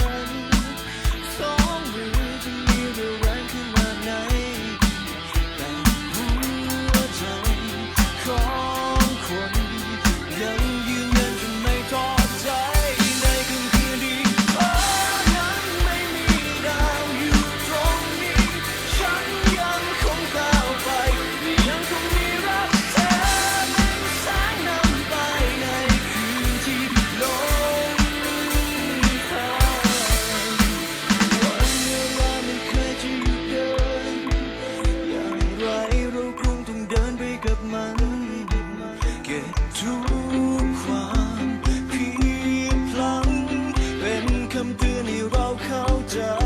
Yeah. มเตือนให้เราเข้าใจ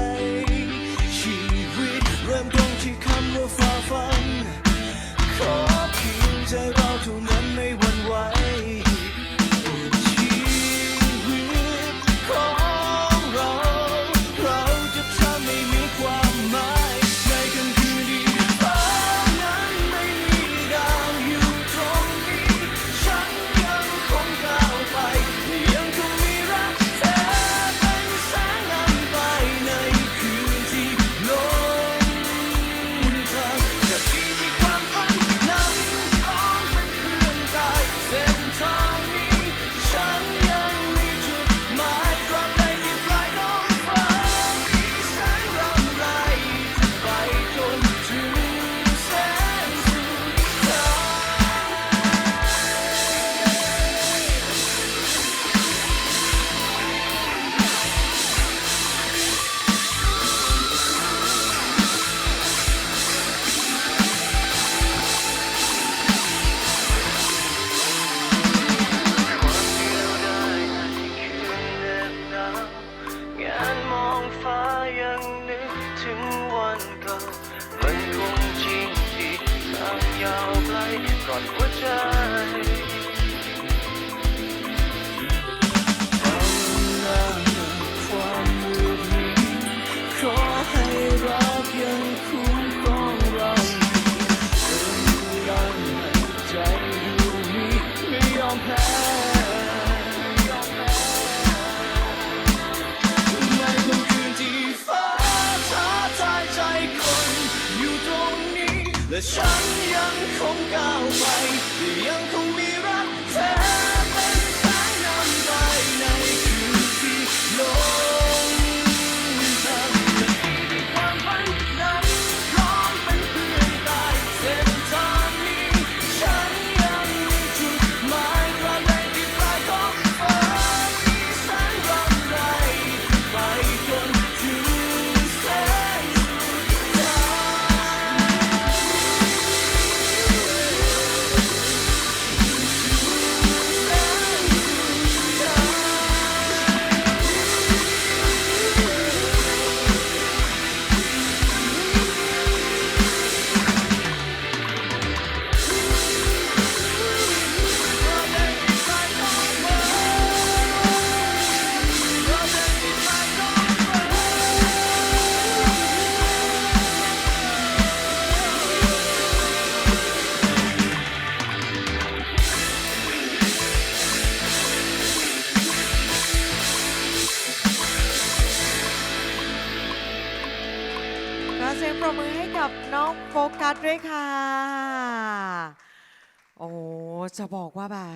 ถึงวันเก่ามันคงจริงที่ทางยาวไกลก่อนหัวใจ This. อเสียงปรบมือให้กับน้องโฟกัสด้วยค่ะ โอ้จะบอกว่าแบบ